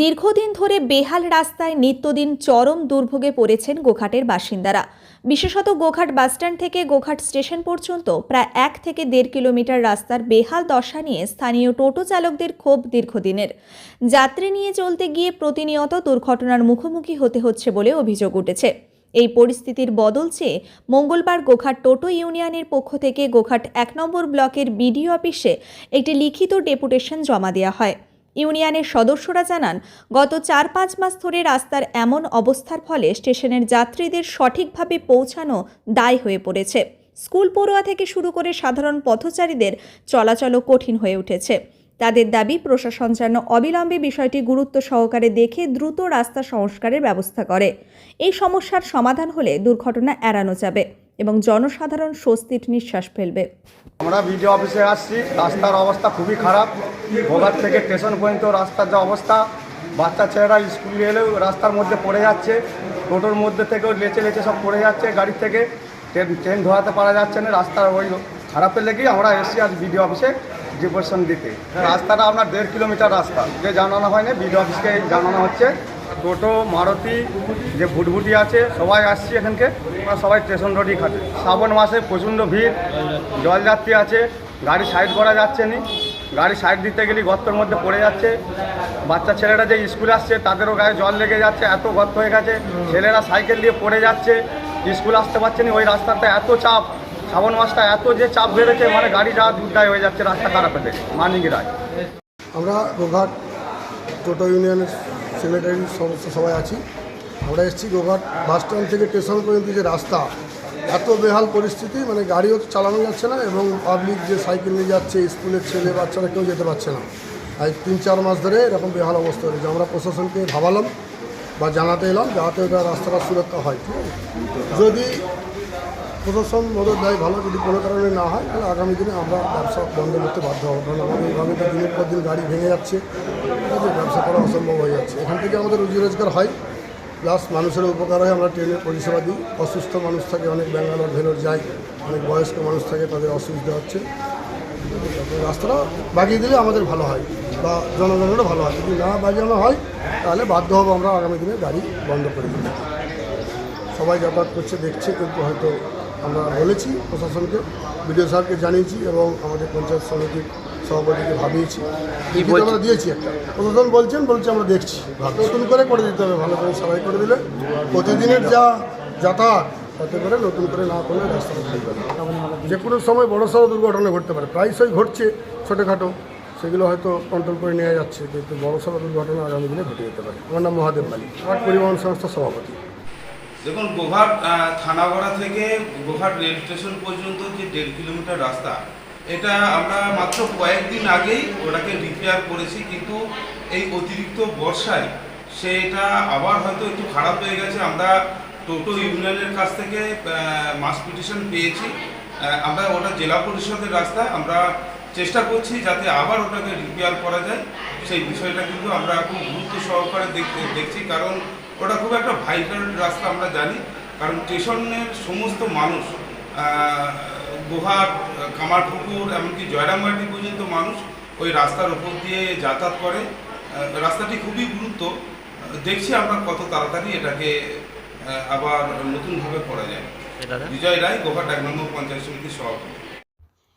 দীর্ঘদিন ধরে বেহাল রাস্তায় নিত্যদিন চরম দুর্ভোগে পড়েছেন গোঘাটের বাসিন্দারা। বিশেষত গোঘাট বাসস্ট্যান্ড থেকে গোঘাট স্টেশন পর্যন্ত প্রায় এক থেকে দেড় কিলোমিটার রাস্তার বেহাল দশা নিয়ে স্থানীয় টোটো চালকদের ক্ষোভ দীর্ঘদিনের। যাত্রী নিয়ে চলতে গিয়ে প্রতিনিয়ত দুর্ঘটনার মুখোমুখি হতে হচ্ছে বলে অভিযোগ উঠেছে। এই পরিস্থিতির বদল চেয়ে মঙ্গলবার গোঘাট টোটো ইউনিয়নের পক্ষ থেকে গোঘাট এক নম্বর ব্লকের বিডিও অফিসে একটি লিখিত ডেপুটেশন জমা দেওয়া হয়। ইউনিয়নের সদস্যরা জানান, গত চার পাঁচ মাস ধরে রাস্তার এমন অবস্থার ফলে স্টেশনের যাত্রীদের সঠিকভাবে পৌঁছানো দায় হয়ে পড়েছে। স্কুল পড়ুয়া থেকে শুরু করে সাধারণ পথচারীদের চলাচলও কঠিন হয়ে উঠেছে। তাদের দাবি, প্রশাসন যেন অবিলম্বে বিষয়টি গুরুত্ব সহকারে দেখে দ্রুত রাস্তা সংস্কারের ব্যবস্থা করে। এই সমস্যার সমাধান হলে দুর্ঘটনা এড়ানো যাবে এবং জনসাধারণ স্বস্তির নিঃশ্বাস ফেলবে। আমরা বিডিও অফিসে আসছি, রাস্তার অবস্থা খুবই খারাপ। ভোগার থেকে স্টেশন পর্যন্ত রাস্তার যা অবস্থা, বাচ্চা ছেলেরা স্কুলে এলেও রাস্তার মধ্যে পড়ে যাচ্ছে, টোটোর মধ্যে থেকেও লেচে লেচে সব পড়ে যাচ্ছে গাড়ি থেকে। ট্রেন ট্রেন ধরাতে পারা যাচ্ছে না, রাস্তার ওই খারাপের লেগেই আমরা এসছি আজ বিডিও অফিসে ডিপোজিশন দিতে। রাস্তাটা আপনার দেড় কিলোমিটার রাস্তা। যে জানানো হয়নি বিডিও অফিসকে জানানো হচ্ছে। টোটো, মারুতি, যে ভুটভুটি আছে, সবাই আসছি এখানকে। সবাই স্টেশন রোডই খাটে। শ্রাবণ মাসে প্রচণ্ড ভিড়। জলযাত্রী আছে। গাড়ি সাইড করা যাচ্ছে না। গাড়ি সাইড দিতে গেলে গর্তের মধ্যে পড়ে যাচ্ছে। বাচ্চা ছেলেরা যে স্কুলে আসছে, তাদেরও গায়ে জল লেগে যাচ্ছে, এত গর্ত হয়ে গেছে। ছেলেরা সাইকেল দিয়ে পড়ে যাচ্ছে। স্কুল আসতে পারছে না। ওই রাস্তাটা এত চাপ। শ্রাবণ মাসটা এত যে চাপ বেড়েছে মানে গাড়ি যাওয়া দুর্দায় হয়ে যাচ্ছে রাস্তা খারাপের থেকে মানিকি রায়। আমরা গোঘাট টোটো ইউনিয়নের সেক্রেটারি সবাই আছি। আমরা এসেছি গোঘাট বাস স্ট্যান্ড থেকে স্টেশন পর্যন্ত যে রাস্তা, এত বেহাল পরিস্থিতি মানে গাড়িও চালানো যাচ্ছে না এবং পাবলিক যে সাইকেল নিয়ে যাচ্ছে, স্কুলের ছেলে বাচ্চারা কেউ যেতে পারছে না। আজ তিন চার মাস ধরে এরকম বেহাল অবস্থা হয়েছে। আমরা প্রশাসনকে ভাবালাম বা জানাতে এলাম যাতে ওটা রাস্তাটা সুরক্ষা হয়। যদি প্রশাসন মদত দেয় ভালো, যদি কোনো কারণে না হয়, তাহলে আগামী দিনে আমরা ব্যবসা বন্ধ করতে বাধ্য হব। কারণ আমাদের এইভাবে তো দিনের পর দিন গাড়ি ভেঙে যাচ্ছে, ঠিক আছে, ব্যবসা করা অসম্ভব হয়ে যাচ্ছে। এখান থেকে আমাদের রুজি রোজগার হয়, প্লাস মানুষের উপকার হয়, আমরা ট্রেনের পরিষেবা দিই। অসুস্থ মানুষ থাকে, অনেক ব্যাঙ্গালোর, ভেলোর যায়, অনেক বয়স্ক মানুষ থাকে, তাদের অসুবিধা হচ্ছে। রাস্তাটা বাগিয়ে দিলে আমাদের ভালো হয়, বা জনগণেরও ভালো হয়। যদি না বাজানো হয়, তাহলে বাধ্য হব আমরা আগামী দিনে গাড়ি বন্ধ করে দিতে। সবাই যাতায়াত করছে, দেখছে, কিন্তু হয়তো আমরা বলেছি প্রশাসনকে বিডিও সাহেবকে জানিয়েছি এবং আমাদের পঞ্চায়েত সমিতির সভাপতিকে ভাবিয়েছি। আমরা দিয়েছি একটা। প্রশাসন বলছেন বলছে আমরা দেখছি। নতুন করে করে দিতে হবে ভালো করে সবাই করে দিলে প্রতিদিনের যা যাতায়াত তাতে করে নতুন করে না করলে না যে কোনো সময় বড় সড়ো দুর্ঘটনা ঘটতে পারে। প্রায়শই ঘটছে ছোটোখাটো সেগুলো হয়তো কন্ট্রোল করে নেওয়া যাচ্ছে কিন্তু বড় সড়ো দুর্ঘটনা আগামী দিনে ঘটে যেতে পারে। আমার নাম মহাদেব মালিক ঘাট পরিবহন সংস্থার সভাপতি। দেখুন, গোঘাট থানাগড়া থেকে গোঘাট রেল স্টেশন পর্যন্ত যে দেড় কিলোমিটার রাস্তা, এটা আমরা মাত্র কয়েকদিন আগেই ওটাকে রিপেয়ার করেছি, কিন্তু এই অতিরিক্ত বর্ষায় সেটা আবার হয়তো একটু খারাপ হয়ে গেছে। আমরা টোটো ইউনিয়নের কাছ থেকে মাস পিটিশন পেয়েছি। আমরা ওটা জেলা পরিষদের রাস্তা, আমরা চেষ্টা করছি যাতে আবার ওটাকে রিপেয়ার করা যায়। সেই বিষয়টা কিন্তু আমরা খুব গুরুত্ব সহকারে দেখতে দেখছি, কারণ ওটা খুব একটা ভাইটাল রাস্তা আমরা জানি কারণ স্টেশনের সমস্ত মানুষ গোহাট কামারপুকুর এমনকি জয়রামবাটি পর্যন্ত মানুষ ওই রাস্তার ওপর দিয়ে যাতায়াত করে। রাস্তাটি খুবই গুরুত্ব। দেখছি আমরা কত তাড়াতাড়ি এটাকে আবার নতুনভাবে করা যায়। বিজয় রায় গোহাট এক নম্বর পঞ্চায়েত সমিতির সভাপতি।